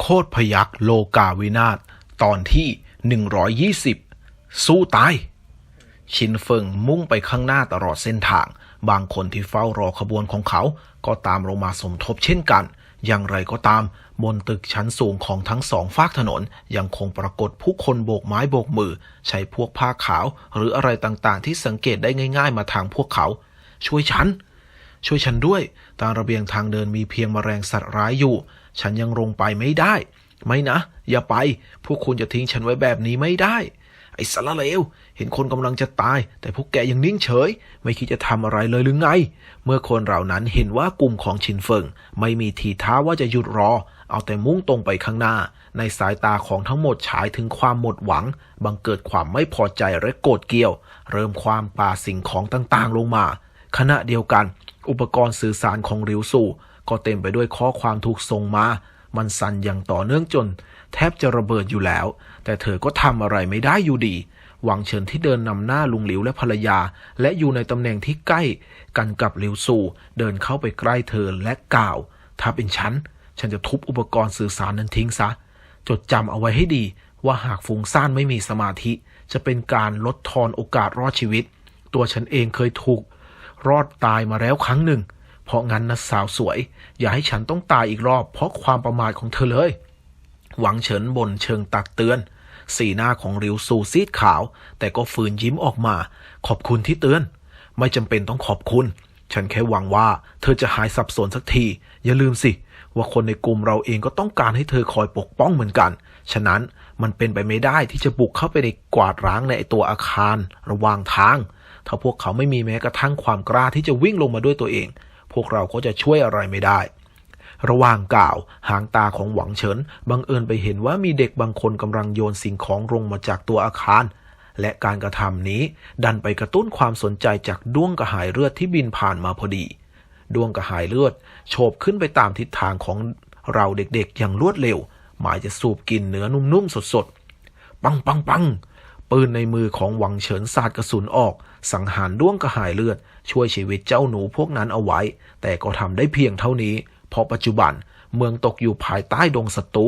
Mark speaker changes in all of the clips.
Speaker 1: โคตรพยักโลกาวินาศตอนที่ 120 สู้ตาย ชินเฟิงมุ่งไปข้างหน้าตลอดเส้นทาง บางคนที่เฝ้ารอขบวนของเขา ก็ตามลงมาสมทบเช่นกัน อย่างไรก็ตาม บนตึกชั้นสูงของทั้งสองฝากถนน ยังคงปรากฏผู้คนโบกไม้โบกมือ ใช้พวกผ้าขาว หรืออะไรต่างๆ ที่สังเกตได้ง่าย ๆ มาทางพวกเขา ช่วยฉัน ช่วยฉันด้วย ตามระเบียงทางเดินมีเพียงมแมลงสัตว์ร้ายอยู่ ฉันยังลงไปไม่ได้ ไม่นะ อย่าไป พวกคุณจะทิ้งฉันไว้แบบนี้ไม่ได้ ไอ้สารเลว เห็นคนกำลังจะตาย แต่พวกแกยังนิ่งเฉย ไม่คิดจะทำอะไรเลยหรือไง เมื่อคนเหล่านั้นเห็นว่ากลุ่มของชินเฟิง ไม่มีทีท่าว่าจะหยุดรอ เอาแต่มุ่งตรงไปข้างหน้า ในสายตาของทั้งหมดฉายถึงความหมดหวัง บังเกิดความไม่พอใจและโกรธเกรี้ยว เริ่มความปาสิ่งของต่างๆ ลงมา ขณะเดียวกันอุปกรณ์สื่อสารของริวสู่ ก็เต็มไปด้วยข้อความถูกส่งมา มันสั่นอย่างต่อเนื่องจน แทบจะระเบิดอยู่แล้ว แต่เธอก็ทำอะไรไม่ได้อยู่ดี หวังเฉินที่เดินนำหน้าลุงหลิวและภรรยา และอยู่ในตำแหน่งที่ใกล้กันกับหลิวสู่เดินเข้าไปใกล้เธอและกล่าว ถ้าเป็นฉัน ฉันจะทุบอุปกรณ์สื่อสารนั้นทิ้งซะ จดจำเอาไว้ให้ดี ว่าหากฟุ้งซ่านไม่มีสมาธิ จะเป็นการลดทอนโอกาสรอดชีวิต ตัวฉันเองเคยถูก รอดตายมาแล้วครั้งหนึ่ง เพราะงั้นนะสาวสวย อย่าให้ฉันต้องตายอีกรอบ เพราะความประมาทของเธอเลย หวังเฉินบนเชิงตักเตือน สีหน้าของริวซูซีดขาว แต่ก็ฝืนยิ้มออกมา ขอบคุณที่เตือน ไม่จำเป็นต้องขอบคุณ ฉันแค่หวังว่าเธอจะหายสับสนสักที อย่าลืมสิ ว่าคนในกลุ่มเราเองก็ต้องการให้เธอคอยปกป้องเหมือนกัน ฉะนั้นมันเป็นไปไม่ได้ที่จะบุกเข้าไปในกวาดร้างในตัวอาคารระหว่างทาง ถ้าพวกเขาไม่มีแม้กระทั่งความกล้าที่จะวิ่งลงมาด้วยตัวเอง พวกเราก็จะช่วยอะไรไม่ได้ ระหว่างกล่าว หางตาของหวังเฉินบังเอิญไปเห็นว่ามีเด็กบางคนกำลังโยนสิ่งของลงมาจากตัวอาคาร และการกระทำนี้ดันไปกระตุ้นความสนใจจากด้วงกระหายเลือดที่บินผ่านมาพอดี ดวงกระหายเลือดโฉบขึ้นไปตามทิศทางของเราเด็กๆอย่างรวดเร็ว หมายจะสูบกินเนื้อนุ่มๆสดๆ ปังปังปัง ปืนในมือของหวังเฉินสาดกระสุนออก สังหารด้วงกระหายเลือด ช่วยชีวิตเจ้าหนูพวกนั้นเอาไว้ แต่ก็ทำได้เพียงเท่านี้ เพราะปัจจุบันเมืองตกอยู่ภายใต้ดงศัตรู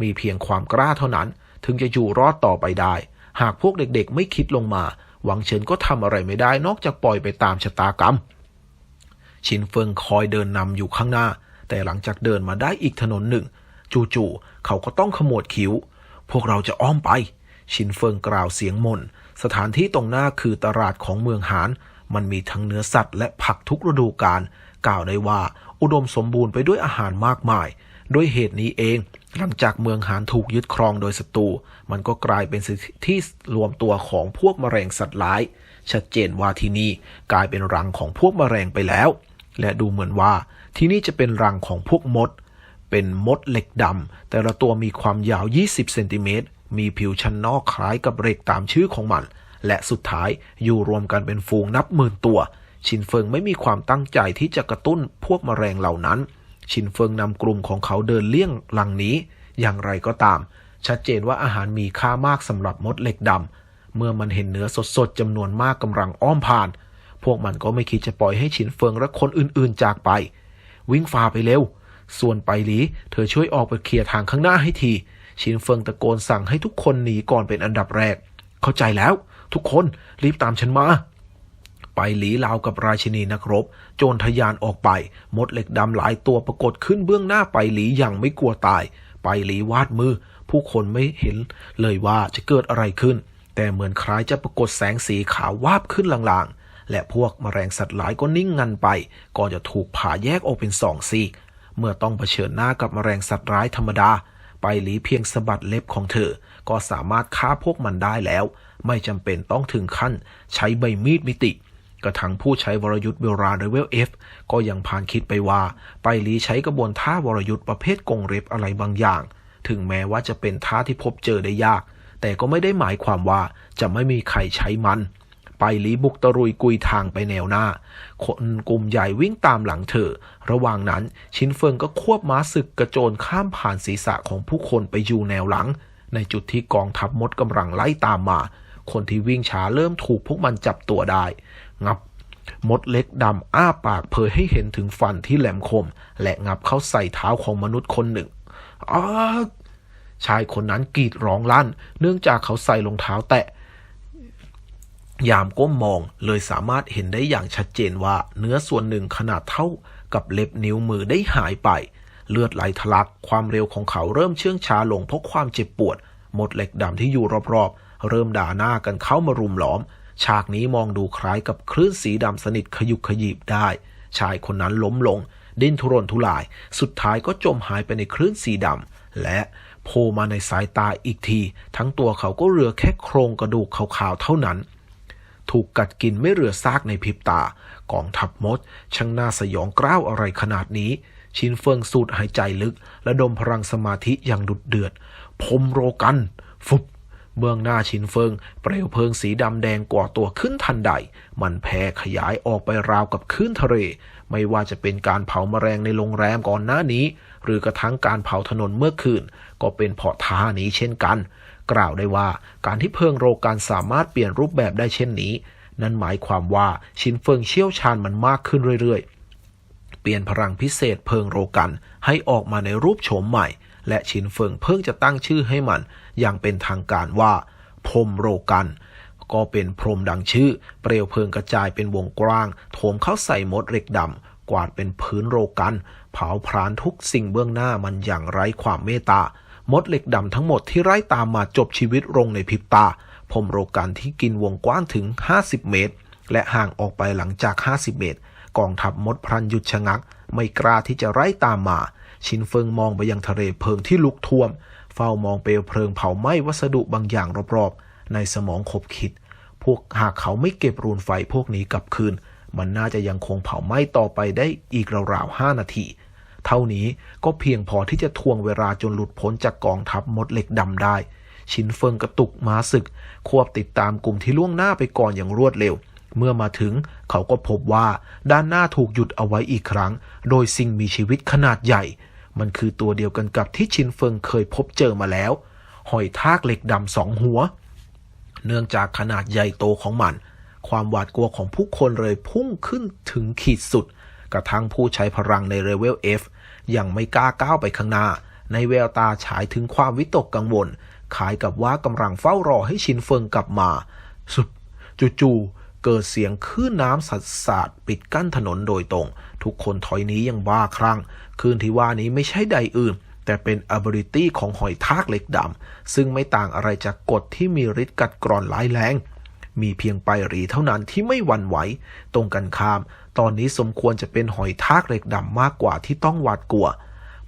Speaker 1: มีเพียงความกล้าเท่านั้น ถึงจะอยู่รอดต่อไปได้ หากพวกเด็กๆ ไม่คิดลงมา หวังเฉินก็ทำอะไรไม่ได้นอกจากปล่อยไปตามชะตากรรม ชินเฟิงคอยเดินนำอยู่ข้างหน้า แต่หลังจากเดินมาได้อีกถนนหนึ่ง จู่ๆเขาก็ต้องขมวดคิ้ว พวกเราจะอ้อมไป ชินเฟิงกล่าวเสียงมนสถานที่ตรงหน้าคือตลาดของเมืองหาน มันมีทั้งเนื้อสัตว์และผักทุกฤดูกาล กล่าวได้ว่าอุดมสมบูรณ์ไปด้วยอาหารมากมาย ด้วยเหตุนี้เอง หลังจากเมืองหานถูกยึดครองโดยศัตรู มันก็กลายเป็นที่รวมตัวของพวกแมลงสัตว์ร้าย ชัดเจนว่าที่นี่กลายเป็นรังของพวกแมลงไปแล้ว และดูเหมือนว่าที่นี่จะเป็นรังของพวกมด เป็นมดเหล็กดำแต่ละตัวมีความยาว 20 เซนติเมตร มีผิวชั้นนอกคล้ายกับเหล็กตามชื่อของมัน และสุดท้ายอยู่รวมกันเป็นฝูงนับหมื่นตัว ชินเฟิงไม่มีความตั้งใจที่จะกระตุ้นพวกแมลงเหล่านั้น ชินเฟิงนำกลุ่มของเขาเดินเลี่ยงลังนี้ อย่างไรก็ตาม ชัดเจนว่าอาหารมีค่ามากสำหรับมดเหล็กดำเมื่อมันเห็นเนื้อสดๆจำนวนมากกำลังอ้อมผ่าน พวกมันก็ไม่คิดจะปล่อยให้ชินเฟิงและคนอื่นๆ จากไป วิ่งฝ่าไปเร็วส่วนไปหลี เธอช่วยออกไปเคลียร์ทางข้างหน้าให้ที ชินเฟิงตะโกนสั่งให้ทุกคนหนีก่อนเป็นอันดับแรก เข้าใจแล้ว ทุกคนรีบตามฉันมา ไปหลีลาวกับราชินีนักรบ โจรทะยานออกไป มดเหล็กดำหลายตัวปรากฏขึ้นเบื้องหน้าไปหลีอย่างไม่กลัวตาย ไปหลีวาดมือ ผู้คนไม่เห็นเลยว่าจะเกิดอะไรขึ้น แต่เหมือนคล้ายจะปรากฏแสงสีขาววาบขึ้นลางๆ และพวกแมลงสัตว์หลายก็นิ่งงันไป ก่อนจะถูกผ่าแยกออกเป็นสองซีกเมื่อต้องเผชิญหน้ากับแมลงสัตว์ร้ายธรรมดา ไปหลีเพียงสะบัดเล็บของเธอ ก็สามารถฆ่าพวกมันได้แล้ว ไม่จำเป็นต้องถึงขั้นใช้ใบมีดมิติ กระทั่งผู้ใช้วรยุทธ์เบลราเลเวลเอฟก็ยังผ่านคิดไปว่า ไปหลีใช้กระบวนท่าวรยุทธ์ประเภทกงเล็บอะไรบางอย่าง ถึงแม้ว่าจะเป็นท่าที่พบเจอได้ยาก แต่ก็ไม่ได้หมายความว่าจะไม่มีใครใช้มัน ไปลีบุกตะรุยกุยทางไปแนวหน้า คนกลุ่มใหญ่วิ่งตามหลังเธอ ระหว่างนั้นชินเฟิงก็ควบม้าศึกกระโจนข้ามผ่านศีรษะของผู้คนไปอยู่แนวหลัง ในจุดที่กองทัพมดกำลังไล่ตามมา คนที่วิ่งช้าเริ่มถูกพวกมันจับตัวได้ งับมดเล็กดำอ้าปากเผยให้เห็นถึงฟันที่แหลมคม และงับเข้าใส่เท้าของมนุษย์คนหนึ่งอ้าชายคนนั้นกรีดร้องลั่น เนื่องจากเขาใส่รองเท้าแตะ ยามก้มมองเลยสามารถเห็นได้อย่างชัดเจนว่าเนื้อส่วนหนึ่งขนาดเท่ากับเล็บนิ้วมือได้หายไป เลือดไหลทะลัก ความเร็วของเขาเริ่มเชื่องช้าลงเพราะความเจ็บปวด หมดเหล็กดำที่อยู่รอบๆ เริ่มด่าหน้ากันเข้ามารุมล้อม ฉากนี้มองดูคล้ายกับคลื่นสีดำสนิทขยุกขยิบได้ ชายคนนั้นล้มลง ดิ้นทุรนทุราย สุดท้ายก็จมหายไปในคลื่นสีดำและโผล่มาในสายตาอีกที ทั้งตัวเขาก็เหลือแค่โครงกระดูกขาวๆเท่านั้น ถูกกัดกินไม่เหลือซากในพริบตา กองทัพมด ช่างน่าสยองกล้าวอะไรขนาดนี้ ชินเฟิงสูดหายใจลึก และดมพลังสมาธิอย่างดุดเดือด พมโรกัน ฟุบเบื้องหน้าชินเฟิง เปลวเพลิงสีดำแดงก่อตัวขึ้นทันใด มันแผ่ขยายออกไปราวกับคลื่นทะเล ไม่ว่าจะเป็นการเผาแมลงในโรงแรมก่อนหน้านี้ หรือกระทั่งการเผาถนนเมื่อคืน ก็เป็นเพราะท่านี้เช่นกัน กล่าวได้ว่าการที่เพิงโรกันสามารถเปลี่ยนรูปแบบได้เช่นนี้ นั่นหมายความว่าชินเฟิงเชี่ยวชาญมันมากขึ้นเรื่อยๆ เปลี่ยนพลังพิเศษเพิงโรกันให้ออกมาในรูปโฉมใหม่ และชินเฟิงเพิ่งจะตั้งชื่อให้มัน อย่างเป็นทางการว่า พรมโรกัน ก็เป็นพรมดังชื่อ เปลวเพลิงกระจายเป็นวงกว้างโถมเข้าใส่มดเหล็กดำกวาดเป็นพื้นโรกัน เผาพรานทุกสิ่งเบื้องหน้ามันอย่างไร้ความเมตตา มดเหล็กดำทั้งหมดที่ไล่ตามมาจบชีวิตลงในพริบตาพรมโรกันที่กินวงกว้างถึง 50 เมตร และห่างออกไปหลังจาก 50 เมตร กองทัพมดพลันหยุดชะงัก ไม่กล้าที่จะไล่ตามมา ชินเฟิงมองไปยังทะเลเพลิงที่ลุกท่วม เฝ้ามองเปลวเพลิงเผาไหม้วัสดุบางอย่างรอบๆ ในสมองขบคิด พวกหากเขาไม่เก็บรูนไฟพวกนี้กลับคืน มันน่าจะยังคงเผาไหม้ต่อไปได้อีกราวๆห้านาที เท่านี้ก็เพียงพอที่จะทวงเวลาจนหลุดพ้นจากกองทัพมดเหล็กดำได้ ชินเฟิงกระตุกม้าศึก ควบติดตามกลุ่มที่ล่วงหน้าไปก่อนอย่างรวดเร็ว เมื่อมาถึงเขาก็พบว่าด้านหน้าถูกหยุดเอาไว้อีกครั้ง โดยสิ่งมีชีวิตขนาดใหญ่ มันคือตัวเดียวกันกับที่ชินเฟิงเคยพบเจอมาแล้ว หอยทากเหล็กดำสองหัว เนื่องจากขนาดใหญ่โตของมันความหวาดกลัวของผู้คนเลยพุ่งขึ้นถึงขีดสุด กระทั่งผู้ใช้พลังในเลเวล F ยังไม่กล้าก้าวไปข้างหน้า ในแววตาฉายถึงความวิตกกังวลคล้ายกับว่ากำลังเฝ้ารอให้ชินเฟิงกลับมาสุดจู่ๆเกิดเสียงคลื่นน้ำสัดสาดปิดกั้นถนนโดยตรง ทุกคนถอยหนี้ยังบ้าคลั่งคลื่นที่ว่านี้ไม่ใช่ใดอื่น แต่เป็น ability ของหอยทากเหล็กดำซึ่งไม่ต่างอะไรจากกฎที่มีฤทธิ์กัดกร่อนร้ายแรง มีเพียงไปหรีเท่านั้นที่ไม่หวั่นไหว ตรงกันข้าม ตอนนี้สมควรจะเป็นหอยทากเหล็กดำมากกว่าที่ต้องหวาดกลัว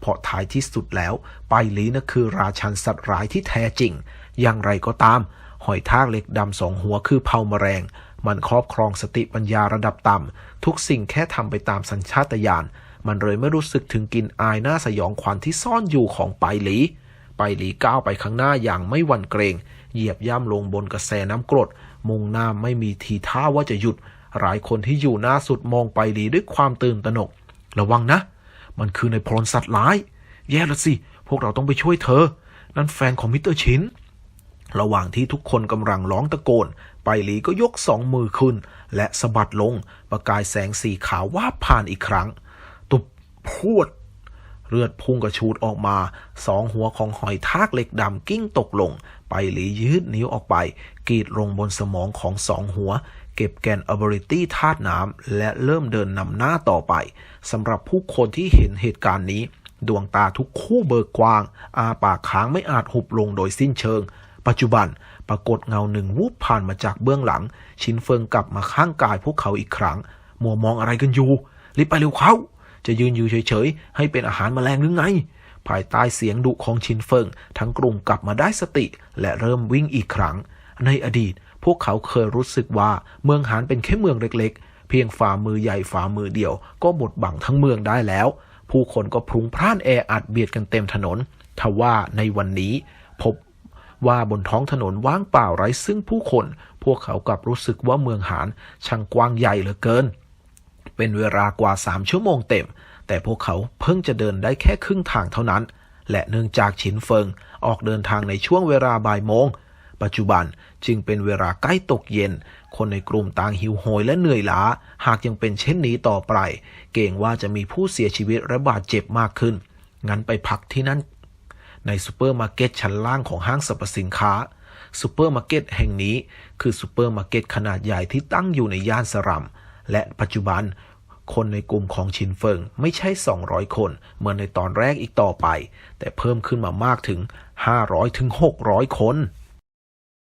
Speaker 1: เพราะท้ายที่สุดแล้ว ไปหลีน่ะคือราชันสัตว์ร้ายที่แท้จริง อย่างไรก็ตาม หอยทากเหล็กดำสองหัวคือเผาแมลง มันครอบครองสติปัญญาระดับต่ำทุกสิ่งแค่ทำไปตามสัญชาตญาณมันเลยไม่รู้สึกถึงกลิ่นอายหน้าสยองขวัญที่ซ่อนอยู่ของไปหลีไปหลีก้าวไปข้างหน้าอย่างไม่หวั่นเกรง เหยียบย่ำลงบนกระแสน้ำกรด มุ่งหน้าไม่มีทีท่าว่าจะหยุด หลายคนที่อยู่หน้าสุดมองไปหลีด้วยความตื่นตระหนก ระวังนะ มันคือในพลสัตว์ร้าย แย่ละสิ พวกเราต้องไปช่วยเธอ นั่นแฟนของมิสเตอร์ชินระหว่างที่ทุกคนกำลังร้องตะโกน ไปหลีก็ยกสองมือขึ้น และสะบัดลง ประกายแสงสีขาววาบผ่านอีกครั้ง ตุบพวด เลือดพุ่งกระชูดออกมา สองหัวของหอยทากเหล็กดำกิ้งตกลง ไปหลียืดนิ้วออกไปกรีดลงบนสมองของสองหัว เก็บแกน ability ธาตุน้ำและเริ่มเดินนำหน้าต่อไปสำหรับผู้คนที่เห็นเหตุการณ์นี้ ดวงตาทุกคู่เบิกกว้าง อาปากค้างไม่อาจหุบลงโดยสิ้นเชิง ปัจจุบันปรากฏเงาหนึ่งวูบผ่านมาจากเบื้องหลัง ชินเฟิงกลับมาข้างกายพวกเขาอีกครั้ง มัวมองอะไรกันอยู่รีบไปเร็วเขา จะยืนอยู่เฉยๆ ให้เป็นอาหารแมลงหรือไง ภายใต้เสียงดุของชินเฟิง ทั้งกลุ่มกลับมาได้สติ และเริ่มวิ่งอีกครั้ง ในอดีต พวกเขาเคยรู้สึกว่าเมืองหานเป็นแค่เมืองเล็กๆ เพียงฝ่ามือใหญ่ฝ่ามือเดียว ก็บดบังทั้งเมืองได้แล้ว ผู้คนก็พลุงพล่านแออัดเบียดกันเต็มถนนทว่าในวันนี้ พบว่าบนท้องถนนว่างเปล่าไร้ซึ่งผู้คน พวกเขากลับรู้สึกว่าเมืองหานช่างกว้างใหญ่เหลือเกิน เป็นเวลากว่าสามชั่วโมงเต็ม แต่พวกเขาเพิ่งจะเดินได้แค่ครึ่งทางเท่านั้น และเนื่องจากฉินเฟิงออกเดินทางในช่วงเวลาบ่ายโมง ปัจจุบันจึงเป็นเวลาใกล้ตกเย็น คนในกลุ่มต่างหิวโหยและเหนื่อยล้า หากยังเป็นเช่นนี้ต่อไป เกรงว่าจะมีผู้เสียชีวิตและบาดเจ็บมากขึ้น งั้นไปพักที่นั่น ในซูเปอร์มาร์เก็ตชั้นล่างของห้างสรรพสินค้าซูเปอร์มาร์เก็ตแห่งนี้คือซูเปอร์มาร์เก็ตขนาดใหญ่ที่ตั้งอยู่ในย่านสรัม และปัจจุบันคนในกลุ่มของชินเฟิงไม่ใช่ 200 คนเหมือนในตอนแรกอีกต่อไป แต่เพิ่มขึ้นมามากถึง 500-600 คน